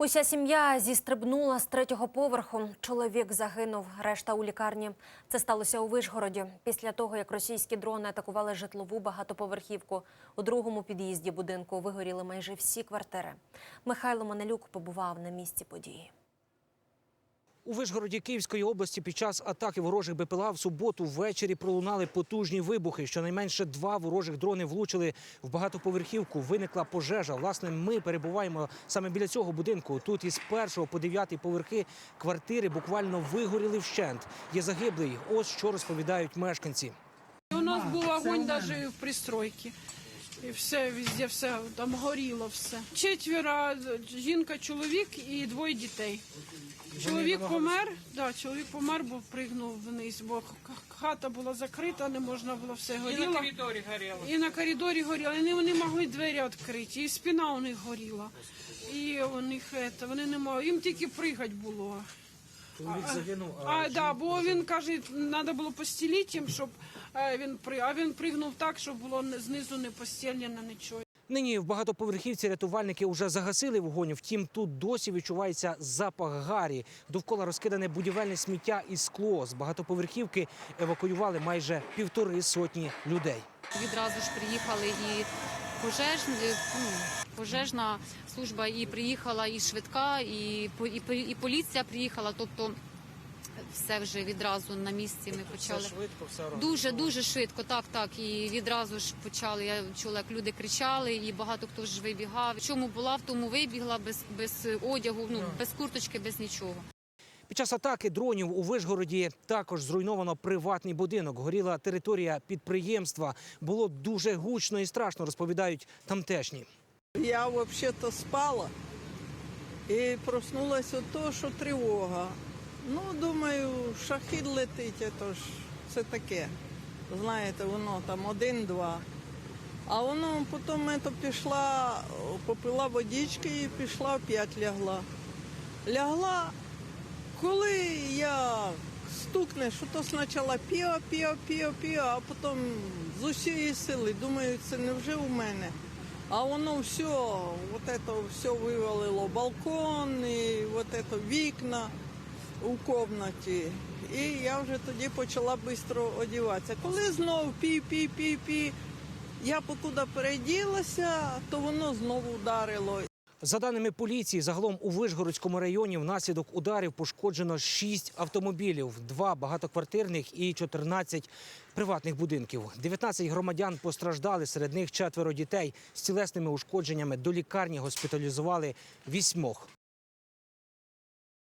Уся сім'я зістрибнула з третього поверху. Чоловік загинув, решта у лікарні. Це сталося у Вишгороді після того, як російські дрони атакували житлову багатоповерхівку. У другому під'їзді будинку вигоріли майже всі квартири. Михайло Манелюк побував на місці події. У Вишгороді Київської області під час атаки ворожих БПЛА в суботу ввечері пролунали потужні вибухи. Щонайменше два ворожих дрони влучили в багатоповерхівку. Виникла пожежа. Власне, ми перебуваємо саме біля цього будинку. Тут із першого по дев'ятий поверхи квартири буквально вигоріли вщент. Є загиблий. Ось що розповідають мешканці. У нас був огонь навіть в пристройці. І все, везде все, там горіло все. Четверо, жінка, чоловік і двоє дітей. Чоловік помер, да, чоловік помер, бо пригнув вниз, бо хата була закрита, не можна було все горіло. І на коридорі горіло. І на коридорі горіло. І вони не могли двері відкрити, і спина у них горіла. І у них це, вони не могли, їм тільки пригати було. Чоловік загинув. А, да, бо він каже, треба було постілити їм, щоб е, він при, а він пригнув так, щоб було не- знизу не постільно, нічого. Нині в багатоповерхівці рятувальники вже загасили вогонь. Втім, тут досі відчувається запах гарі. Довкола розкидане будівельне сміття і скло. З багатоповерхівки евакуювали майже півтори сотні людей. Відразу ж приїхали і пожежні, ну, пожежна служба, і приїхала і швидка, і, по- і, і поліція приїхала. Тобто все вже відразу на місці ми почали. швидко, все Дуже дуже швидко, так, так. І відразу ж почали. Я чула, як люди кричали, і багато хто ж вибігав. В чому була, в тому вибігла без, без одягу, ну без курточки, без нічого. Під час атаки дронів у Вишгороді також зруйновано приватний будинок. Горіла територія підприємства. Було дуже гучно і страшно, розповідають тамтешні. Я взагалі-то спала і проснулася від того, що тривога. Ну, думаю, шахід летить, це ж все таке. Знаєте, воно там один-два. А воно потім пішла, попила водички і пішла опять лягла. Лягла, коли я стукне, що то спочатку піо, піо, піо, піо, а потім з усієї сили, думаю, це не вже у мене. А воно все, вот это все вивалило балкон і вот это вікна у кімнаті. І я вже тоді почала швидко одягатися. Коли знов пі-пі-пі-пі, я покуди переділася, то воно знову вдарило. За даними поліції, загалом у Вишгородському районі внаслідок ударів пошкоджено 6 автомобілів, 2 багатоквартирних і 14 приватних будинків. 19 громадян постраждали, серед них четверо дітей з тілесними ушкодженнями. До лікарні госпіталізували вісьмох.